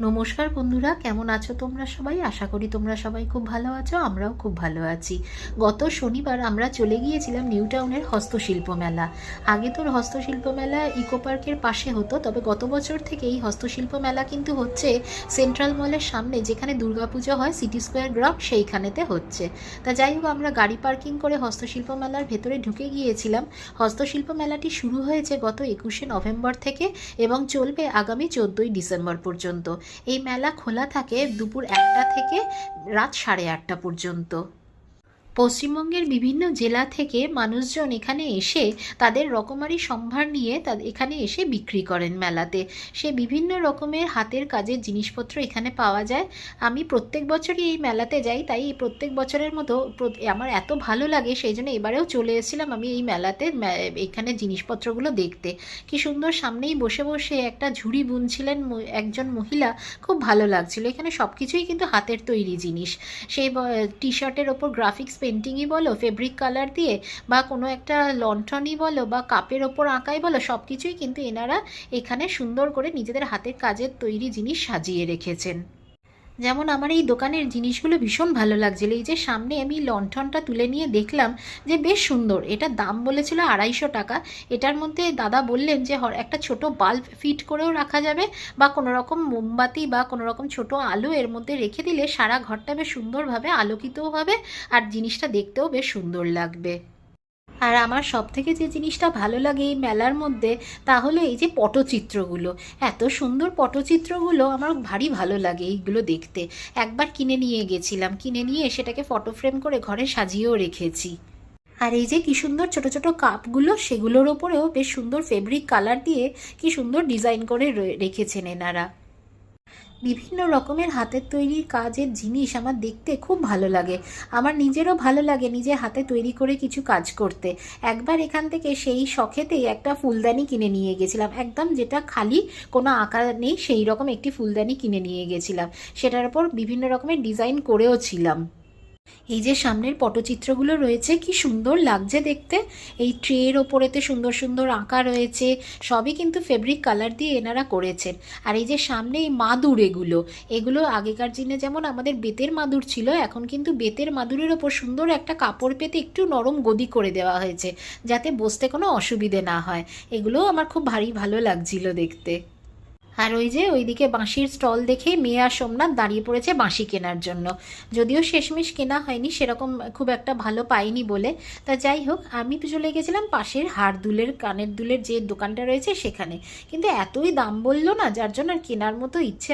নমস্কার বন্ধুরা, কেমন আছো তোমরা সবাই? আশা করি তোমরা সবাই খুব ভালো আছো, আমরাও খুব ভালো আছি। গত শনিবার আমরা চলে গিয়েছিলাম নিউ টাউনের হস্তশিল্প মেলা। আগে তোর হস্তশিল্প মেলা ইকো পার্কের পাশে হতো, তবে গত বছর থেকে এই হস্তশিল্প মেলা কিন্তু হচ্ছে সেন্ট্রাল মলের সামনে, যেখানে দুর্গাপুজো হয় সিটি স্কোয়ার গ্রাউন্ড সেইখানেতে হচ্ছে। তা যাই হোক, আমরা গাড়ি পার্কিং করে হস্তশিল্প মেলার ভেতরে ঢুকে গিয়েছিলাম। হস্তশিল্প মেলাটি শুরু হয়েছে গত একুশে নভেম্বর থেকে এবং চলবে আগামী চোদ্দোই ডিসেম্বর পর্যন্ত। এই মেলা খোলা থাকে দুপুর একটা থেকে রাত সাড়ে আটটা পর্যন্ত। পশ্চিমবঙ্গের বিভিন্ন জেলা থেকে মানুষজন এখানে এসে তাদের রকমারি সম্ভার নিয়ে এখানে এসে বিক্রি করেন মেলাতে। সে বিভিন্ন রকমের হাতের কাজের জিনিসপত্র এখানে পাওয়া যায়। আমি প্রত্যেক বছরই এই মেলাতে যাই, তাই প্রত্যেক বছরের মতো আমার এত ভালো লাগে, সেই জন্য এবারেও চলে এসেছিলাম আমি এই মেলাতে এখানে জিনিসপত্রগুলো দেখতে। কি সুন্দর সামনেই বসে বসে একটা ঝুড়ি বুনছিলেন একজন মহিলা, খুব ভালো লাগছিল। এখানে সব কিছুই কিন্তু হাতের তৈরি জিনিস। সেই টি শার্টের ওপর গ্রাফিক্স পেন্টিংই বলো ফেব্রিক কালার দিয়ে বা কোনো একটা লন্ঠনই বলো বা কাপের ওপর আঁকাই বলো সব কিছুই কিন্তু এনারা এখানে সুন্দর করে নিজেদের হাতের কাজের তৈরি জিনিস সাজিয়ে রেখেছেন। যেমন আমার এই দোকানের জিনিসগুলো ভীষণ ভালো লাগছিল। এই যে সামনে আমি লণ্ঠনটা তুলে নিয়ে দেখলাম যে বেশ সুন্দর। এটার দাম বলেছিল আড়াইশো টাকা। এটার মধ্যে দাদা বললেন যে একটা ছোট বাল্ব ফিট করেও রাখা যাবে বা কোনো রকম মোমবাতি বা কোনো রকম ছোট আলো এর মধ্যে রেখে দিলে সারা ঘরটা বেশ সুন্দরভাবে আলোকিতও হবে আর জিনিসটা দেখতেও বেশ সুন্দর লাগবে। আর আমার সব থেকে যে জিনিসটা ভালো লাগে এই মেলার মধ্যে, তা হলো এই যে পটচিত্রগুলো। এত সুন্দর পটচিত্রগুলো আমার ভারী ভালো লাগে এইগুলো দেখতে। একবার কিনে নিয়ে গেছিলাম, কিনে নিয়ে সেটাকে ফটো ফ্রেম করে ঘরে সাজিয়েও রেখেছি। আর এই যে কি সুন্দর ছোট ছোট কাপগুলো, সেগুলোর ওপরেও বেশ সুন্দর ফেব্রিক কালার দিয়ে কি সুন্দর ডিজাইন করে রেখেছেন এনারা। বিভিন্ন রকমের হাতের তৈরি কাজের জিনিস আমার দেখতে খুব ভালো লাগে। আমার নিজেরও ভালো লাগে নিজে হাতে তৈরি করে কিছু কাজ করতে। একবার এখান থেকে সেই শখেতেই একটা ফুলদানি কিনে নিয়ে গেছিলাম। একদম যেটা খালি কোনো আঁকা নেই সেই রকম একটি ফুলদানি কিনে নিয়ে গেছিলাম। সেটার উপর বিভিন্ন রকমের ডিজাইন করেও ছিলাম। এই যে সামনের পটচিত্রগুলো রয়েছে, কি সুন্দর লাগছে দেখতে। এই ট্রের ওপরেতে সুন্দর সুন্দর আঁকা রয়েছে, সবই কিন্তু ফেব্রিক কালার দিয়ে এনারা করেছেন। আর এই যে সামনে এই মাদুর এগুলো এগুলো আগেকার দিনে যেমন আমাদের বেতের মাদুর ছিল, এখন কিন্তু বেতের মাদুরের ওপর সুন্দর একটা কাপড় পেতে একটু নরম গদি করে দেওয়া হয়েছে, যাতে বসতে কোনো অসুবিধে না হয়। এগুলোও আমার খুব ভারী ভালো লাগছিল দেখতে। আর ওই যে ওইদিকে বাঁশির স্টল দেখে মেয়ে আর সোমনাথ দাঁড়িয়ে পড়েছে বাঁশি কেনার জন্য। যদিও শেষমেশ কেনা হয়নি, সেরকম খুব একটা ভালো পাইনি বলে। তা যাই হোক, আমি তো চলে গেছিলাম পাশের হাড় দুলের কানের দুলের যে দোকানটা রয়েছে সেখানে। কিন্তু এতই দাম বলল না, যার জন্য আর কেনার মতো ইচ্ছে